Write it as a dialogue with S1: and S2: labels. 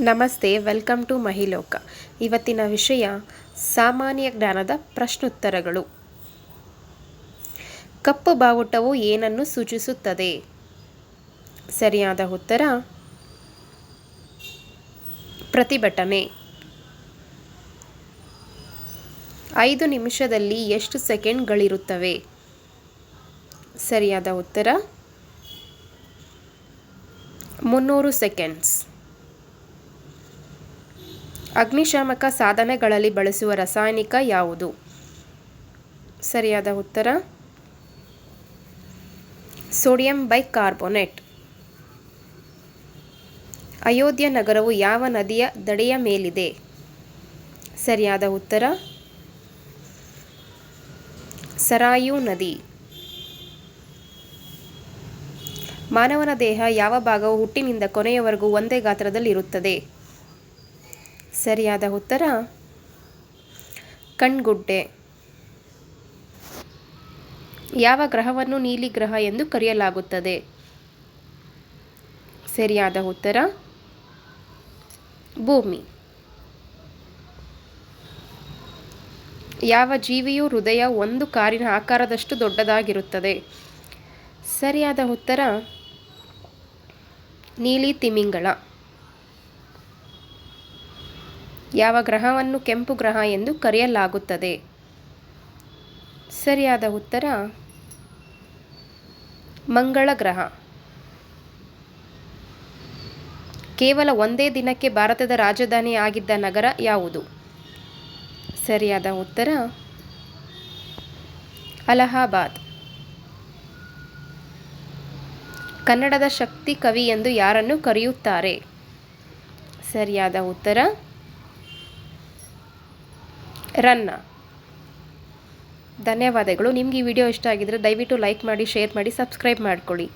S1: ನಮಸ್ತೆ, welcome to ಮಹಿಲೋಕ. ಇವತ್ತಿನ ವಿಷಯ, ಸಾಮಾನ್ಯ ಜ್ಞಾನದ ಪ್ರಶ್ನೋತ್ತರಗಳು. ಕಪ್ಪು ಬಾವುಟವು ಏನನ್ನು ಸೂಚಿಸುತ್ತದೆ? ಸರಿಯಾದ ಉತ್ತರ, ಪ್ರತಿಭಟನೆ. ಐದು ನಿಮಿಷದಲ್ಲಿ ಎಷ್ಟು ಸೆಕೆಂಡ್ಗಳಿರುತ್ತವೆ? ಸರಿಯಾದ ಉತ್ತರ, ಮುನ್ನೂರು ಸೆಕೆಂಡ್ಸ್. ಅಗ್ನಿಶಾಮಕ ಸಾಧನಗಳಲ್ಲಿ ಬಳಸುವ ರಾಸಾಯನಿಕ ಯಾವುದು? ಸರಿಯಾದ ಉತ್ತರ? Sodium bicarbonate. ಅಯೋಧ್ಯ ನಗರವು ಯಾವ ನದಿಯ ದಡೆಯ ಮೇಲಿದೆ? ಸರಿಯಾದ ಉತ್ತರ? ಸರಾಯು ನದಿ. ಮಾನವನ ದೇಹ ಯಾವ ಭಾಗವು ಹುಟ್ಟಿನಿಂದ ಕೊನೆಯವರೆಗೂ ಒಂದೇ ಗಾತ್ರದಲ್ಲಿರುತ್ತದೆ? ಸರಿಯಾದ ಉತ್ತರ? ಕಣ್ಗುಡ್ಡೆ. ಯಾವ ಗ್ರಹವನ್ನು ನೀಲಿ ಗ್ರಹ ಎಂದು ಕರೆಯಲಾಗುತ್ತದೆ? ಸರಿಯಾದ ಉತ್ತರ? ಭೂಮಿ. ಯಾವ ಜೀವಿಯು ಹೃದಯ ಒಂದು ಕಾರಿನ ಆಕಾರದಷ್ಟು ದೊಡ್ಡದಾಗಿರುತ್ತದೆ? ಸರಿಯಾದ ಉತ್ತರ? ನೀಲಿ ತಿಮಿಂಗಳ ಯಾವ ಗ್ರಹವನ್ನು ಕೆಂಪು ಗ್ರಹ ಎಂದು ಕರೆಯಲಾಗುತ್ತದೆ? ಸರಿಯಾದ ಉತ್ತರ, ಮಂಗಳ ಗ್ರಹ. ಕೇವಲ ಒಂದೇ ದಿನಕ್ಕೆ ಭಾರತದ ರಾಜಧಾನಿ ಆಗಿದ್ದ ನಗರ ಯಾವುದು? ಸರಿಯಾದ ಉತ್ತರ, ಅಲಹಾಬಾದ್. ಕನ್ನಡದ ಶಕ್ತಿ ಕವಿ ಎಂದು ಯಾರನ್ನು ಕರೆಯುತ್ತಾರೆ? ಸರಿಯಾದ ಉತ್ತರ ರನ್ನ. ಧನ್ಯವಾದಗಳು. ನಿಮ್ಗೆ ಈ ವಿಡಿಯೋ ಇಷ್ಟ ಆಗಿದ್ರೆ ದಯವಿಟ್ಟು ಲೈಕ್ ಮಾಡಿ ಶೇರ್ ಮಾಡಿ ಸಬ್ಸ್ಕ್ರೈಬ್ ಮಾಡ್ಕೊಳ್ಳಿ.